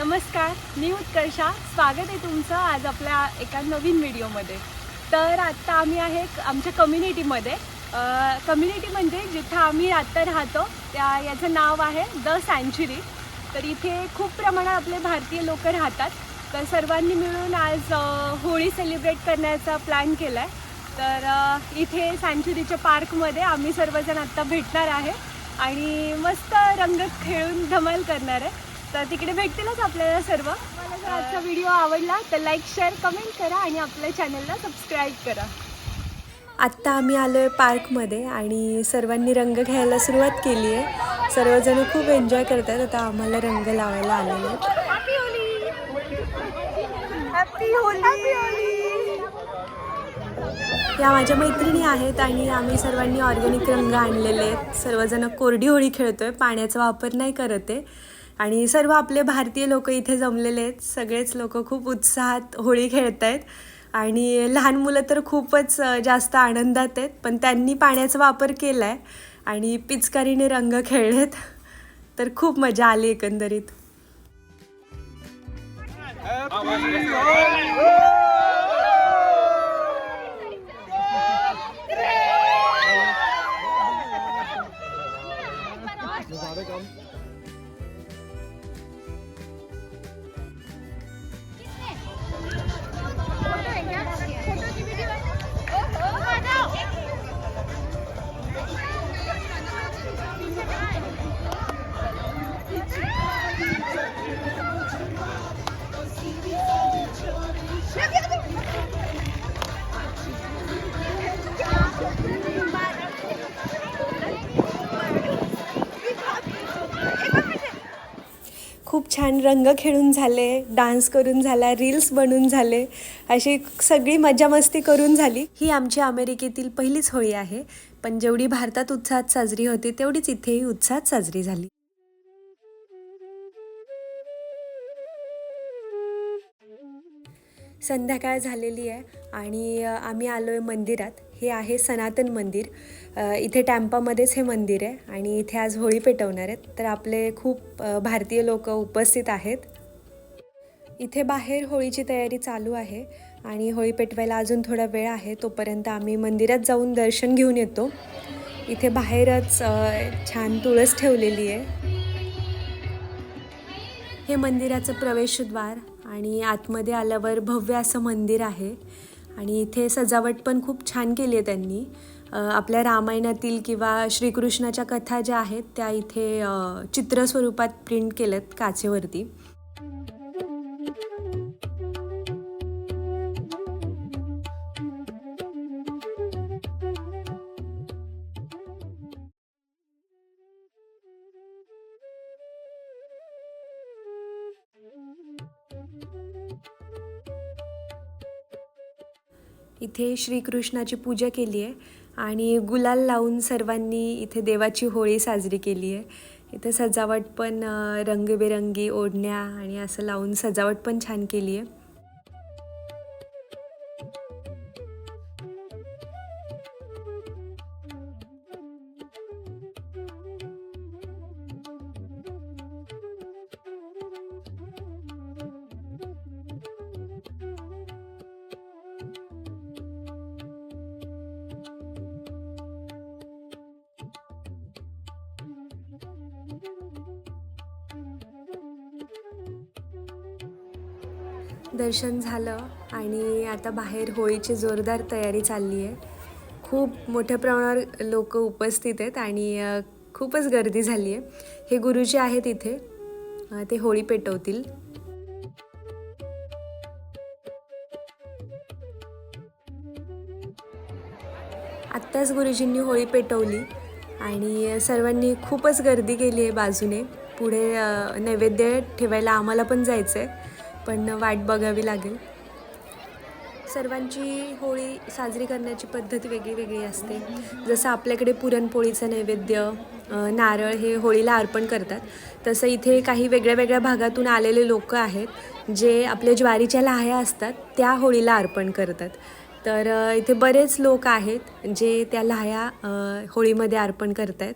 नमस्कार मी उत्कर्षा. स्वागत आहे तुमचं आज आपल्या एका नवीन व्हिडिओमध्ये. तर आत्ता आम्ही आहे आमच्या कम्युनिटीमध्ये. कम्युनिटी म्हणजे जिथं आम्ही आत्ता राहतो त्या याचं नाव आहे द सँच्युरी तर इथे खूप प्रमाणात आपले भारतीय लोक राहतात. तर सर्वांनी मिळून आज होळी सेलिब्रेट करण्याचा प्लॅन केला आहे तर इथे सँच्युरीच्या पार्कमध्ये आम्ही सर्वजण आत्ता भेटणार आहे. आणि मस्त रंग खेळून धमाल करणार आहे. तर तिकडे भेटतीलच आपल्याला सर्व. मला जर आजचा व्हिडिओ आवडला तर लाईक शेअर कमेंट करा आणि आपल्या चॅनलला सबस्क्राईब करा. आत्ता आम्ही आलो आहे पार्कमध्ये आणि सर्वांनी रंग घ्यायला सुरुवात केली आहे सर्वजण खूप एन्जॉय करतात. आता आम्हाला रंग लावायला आलेले आहेत. या माझ्या मैत्रिणी आहेत आणि आम्ही सर्वांनी ऑर्गॅनिक रंग आणलेले आहेत. सर्वजण कोरडी होळी खेळतोय. पाण्याचा वापर नाही करत आहे. आणि सर्व आपले भारतीय लोक इथे जमलेले आहेत. सगळेच लोक खूप उत्साहात होळी खेळत आहेत आणि लहान मुलं तर खूपच जास्त आनंदात आहेत. पण त्यांनी पाण्याचा वापर केला आहे आणि पिचकारीने रंग खेळलेत. तर खूप मजा आली एकंदरीत. छान रंग खेळून झाले डान्स करून झाला रील्स बनून झाले अशी सगळी मजा मस्ती करून झाली. ही आमची अमेरिकेतील पहिलीच होळी आहे. पण जेवढी भारतात उत्साहात साजरी होती तेवढीच इथेही उत्साहात साजरी झाली. संध्याकाळ झालेली आहे आणि आम्ही आलो आहे मंदिरात. हे आहे सनातन मंदिर. इथे टॅम्पामध्येच हे मंदिर आहे आणि इथे आज होळी पेटवणार आहेत. तर आपले खूप भारतीय लोक उपस्थित आहेत. इथे बाहेर होळीची तयारी चालू आहे आणि होळी पेटवायला अजून थोडा वेळ आहे तोपर्यंत आम्ही मंदिरात जाऊन दर्शन घेऊन येतो. इथे बाहेरच छान तुळस ठेवलेली आहे. हे मंदिराचं प्रवेशद्वार आणि आतमध्ये आल्यावर भव्य असं मंदिर आहे. आणि इथे सजावट पण खूप छान केली आहे त्यांनी. आपल्या रामायणातील किंवा श्रीकृष्णाच्या कथा ज्या आहेत त्या इथे चित्रस्वरूपात चित्र स्वरूपात प्रिंट केल्यात काचेवरती. इथे श्रीकृष्णाची पूजा केली आहे आणि गुलाल लावून सर्वांनी इथे देवाची होळी साजरी केली आहे. इथे सजावट पण रंगीबेरंगी रंगबेरंगी ओढण्या आणि असं लावून सजावट पण छान केली आहे. दर्शन झालं आणि आता बाहेर होळीची जोरदार तयारी चालली आहे. खूप मोठ्या प्रमाणावर लोक उपस्थित आहेत आणि खूपच गर्दी झाली आहे. हे गुरुजी आहेत इथे. ते होळी पेटवतील. आत्ताच गुरुजींनी होळी पेटवली आणि सर्वांनी खूपच गर्दी केली आहे बाजूने. पुढे नैवेद्य ठेवायला आम्हाला पण जायचं आहे पण वाट बघावी लागेल. सर्वांची होळी साजरी करण्याची पद्धत वेगळी वेगळी असते. जसं आपल्याकडे पुरणपोळीचं नैवेद्य नारळ हे होळीला अर्पण करतात. तसं इथे काही वेगळ्या वेगळ्या भागातून आलेले लोक आहेत जे आपल्या ज्वारीच्या लाह्या असतात त्या होळीला अर्पण करतात. तर इथे बरेच लोक आहेत जे त्या लाह्या होळीमध्ये अर्पण करत आहेत